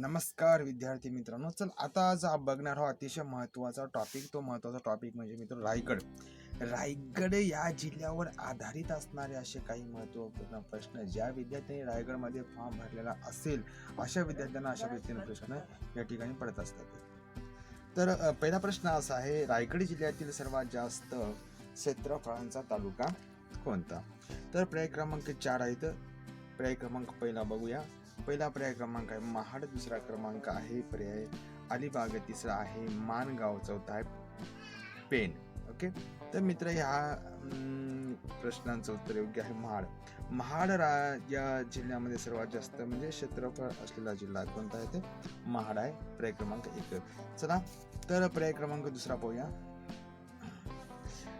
नमस्कार विद्यार्थी मित्रांनो. चल आता आज आपण बघणार आहोत अतिशय महत्त्वाचा टॉपिक तो महत्त्वाचा टॉपिक म्हणजे मित्र रायगड. रायगड या जिल्ह्यावर आधारित असणारे असे काही महत्त्वपूर्ण प्रश्न ज्या विद्यार्थ्यांनी रायगडमध्ये फॉर्म भरलेला असेल अशा विद्यार्थ्यांना अशा व्यक्तीने प्रश्न या ठिकाणी पडत असतात. तर पहिला प्रश्न असा आहे रायगड जिल्ह्यातील सर्वात जास्त क्षेत्रफळांचा तालुका कोणता? तर पर्याय क्रमांक चार आहेत पर्याय क्रमांक पहिला बघूया. पहिला पर्याय क्रमांक आहे. महाड दुसरा क्रमांक आहे. पर्याय अलिबाग तिसरा आहे. मानगाव चौथा आहे. Pen okay? तर मित्र ह्या प्रश्नांचं उत्तर योग्य आहे महाड. महाड रा या जिल्ह्यामध्ये सर्वात जास्त म्हणजे क्षेत्रफळ असलेला जिल्हा कोणता आहे ते? महाड आहे. पर्याय क्रमांक एक. चला तर पर्याय क्रमांक दुसरा पाहूया.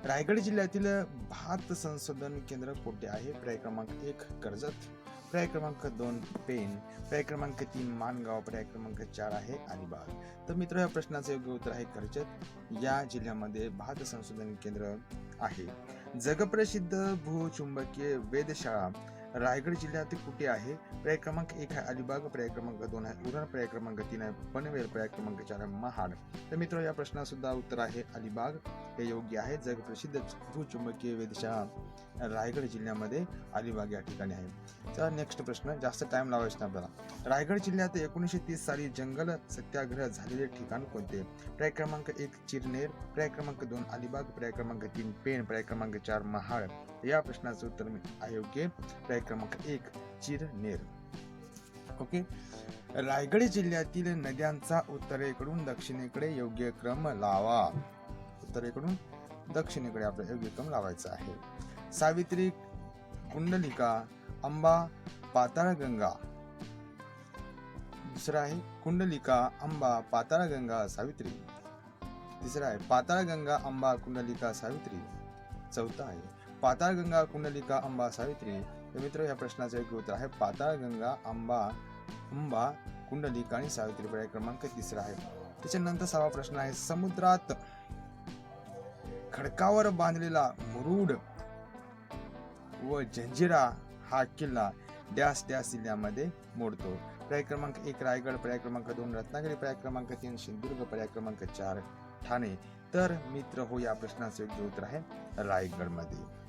रायगड जिल्ह्यातील भात संशोधन केंद्र कोठे आहे? पर्याय क्रमांक एक कर्जत. पर्याय क्रमांक दोन पेन पर्याय क्रमांक तीन मानगाव पर्याय क्रमांक चार आहे अलिबाग. तर मित्र या प्रश्नाचं योग्य उत्तर आहे कर्जत. या जिल्ह्यामध्ये भात संशोधन केंद्र आहे. जगप्रसिद्ध भूचुंबकीय वेधशाळा. रायगड जिल्ह्यात कुठे आहे? पर्याय क्रमांक एक आहे अलिबाग पर्याय क्रमांक दोन आहे उरण पर्याय क्रमांक तीन आहे पनवेल पर्याय क्रमांक चार आहे महाड. तर मित्र या प्रश्नासुद्धा उत्तर आहे अलिबाग. हे योग्य आहे. जगप्रसिद्ध भूचुंबकीय वेधशाळा रायगड जिल्ह्यामध्ये अलिबाग या ठिकाणी आहे. तर नेक्स्ट प्रश्न. जास्त टाइम लावायचा आपल्याला. रायगड जिल्ह्यात एकोणीसशे तीस साली जंगल सत्याग्रह झालेले ठिकाण कोणते? पर्याय क्रमांक एक चिरनेर पर्याय क्रमांक दोन अलिबाग पर्याय क्रमांक तीन पेण पर्याय क्रमांक चार महाड. या प्रश्नाचं उत्तर अयोग्य पर्याय क्रमांक एक चिरनेर. ओके? रायगड जिल्ह्यातील नद्यांचा उत्तरेकडून दक्षिणेकडे योग्य क्रम लावा. उत्तरेकडून दक्षिणेकडे आपला योग्य क्रम लावायचा आहे. सावित्री कुंडलिका अंबा पाताळगंगा. दुसरा आहे कुंडलिका अंबा पाताळगंगा सावित्री. तिसरा आहे पाताळगंगा अंबा कुंडलिका सावित्री. चौथा आहे पाताळगंगा कुंडलिका अंबा सावित्री. तर मित्र या प्रश्नाचं योग्य उत्तर आहे. पाताळगंगा आंबा अंबा कुंडलिका आणि सावित्री क्रमांक तिसरा आहे. त्याच्यानंतर सहावा प्रश्न आहे. समुद्रात खडकावर बांधलेला मुरुड व जंजिरा हा किल्ला डॅश डॅश जिल्ह्यामध्ये मोडतो. पर्याय क्रमांक एक रायगड. पर्याय क्रमांक दोन रत्नागिरी. पर्याय क्रमांक तीन सिंधुदुर्ग. पर्याय क्रमांक चार ठाणे. तर मित्र हो या प्रश्नाचं योग्य उत्तर आहे रायगडमध्ये.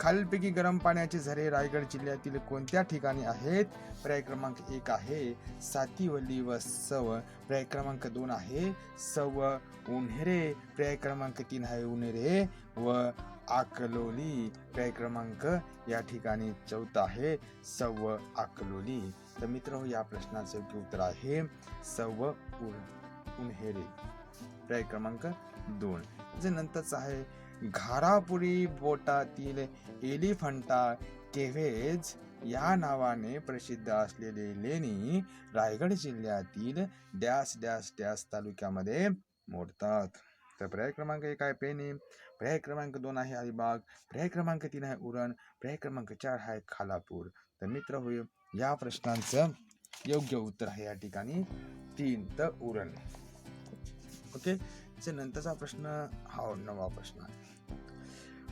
खालीलपैकी गरम पाण्याचे झरे रायगड जिल्ह्यातील कोणत्या ठिकाणी आहेत? पर्याय क्रमांक एक आहे सातीवली व सव. पर्याय क्रमांक दोन आहे सव उन्हेरे. पर्याय क्रमांक तीन आहे उन्हेरे व आकलोली. पर्याय क्रमांक या ठिकाणी चौथा आहे सव आकलोली. तर मित्र हो या प्रश्नाचे योग्य उत्तर आहे सव उन- उन्हेरे. पर्याय क्रमांक दोन. जे नंतरच आहे घारापुरी बोटातील एलिफंटा केव्हेज या नावाने प्रसिद्ध असलेले लेणी रायगड जिल्ह्यातील डॅश डॅश डॅश तालुक्यामध्ये मोडतात. तर पर्याय क्रमांक एक आहे पेनी पर्याय क्रमांक दोन आहे अलिबाग पर्याय क्रमांक तीन आहे उरण पर्याय क्रमांक चार आहे खालापूर. तर मित्र होईल या प्रश्नांचं योग्य उत्तर आहे या ठिकाणी तीन तर उरण. ओके? चे नंतरचा प्रश्न हा नवा प्रश्न आहे.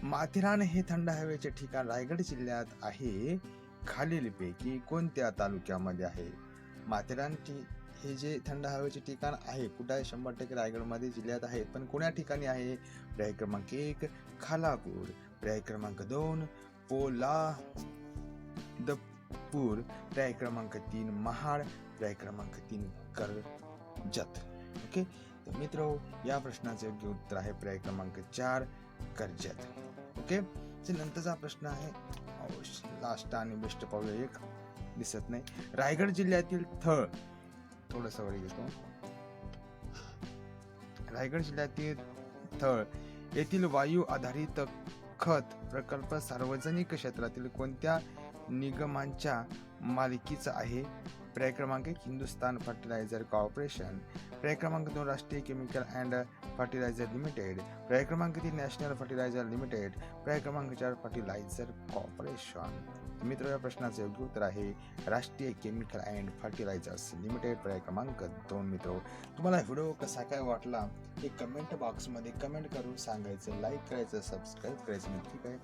माथेरान हे थंड हवेचे ठिकाण रायगड जिल्ह्यात आहे. खालीलपैकी कोणत्या तालुक्यामध्ये आहे? माथेरान ठी- हे जे थंड हवेचे ठिकाण आहे कुठं आहे? शंभर टक्के रायगडमध्ये जिल्ह्यात आहे. पण कोण्या ठिकाणी आहे? पर्याय क्रमांक एक खालापूर. पर्याय क्रमांक दोन पोला दपूर पर्याय क्रमांक तीन महाड. पर्याय क्रमांक तीन कर्जत. ओके? तर मित्र या प्रश्नाचे योग्य उत्तर आहे. पर्याय क्रमांक चार कर्जत. ओके नंतरचा प्रश्न आहे लास्ट आणि बेस्ट पाहूया. एक दिसत नाही. रायगड जिल्ह्यातील थळ थोडस वर घेतो रायगड जिल्ह्यातील थळ येथील वायू आधारित खत प्रकल्प सार्वजनिक क्षेत्रातील कोणत्या निगमांच्या मालकीचा आहे. पर्याय क्रमांक एक हिंदुस्तान फर्टिलायझर कॉर्पोरेशन. पर्याय क्रमांक दोन राष्ट्रीय केमिकल अँड फर्टिलायझर लिमिटेड. पर्याय क्रमांक तीन नॅशनल फर्टिलायझर लिमिटेड. पर्याय क्रमांक चार फर्टिलायझर कॉर्पोरेशन. मित्र या प्रश्नाचे योग्य उत्तर आहे राष्ट्रीय केमिकल अँड फर्टिलायझर्स लिमिटेड. पर्याय क्रमांक दोन मित्र तुम्हाला व्हिडिओ कसा काय वाटला हे कमेंट बॉक्समध्ये कमेंट करून सांगायचं लाईक करायचं सबस्क्राईब करायचं नक्की काय?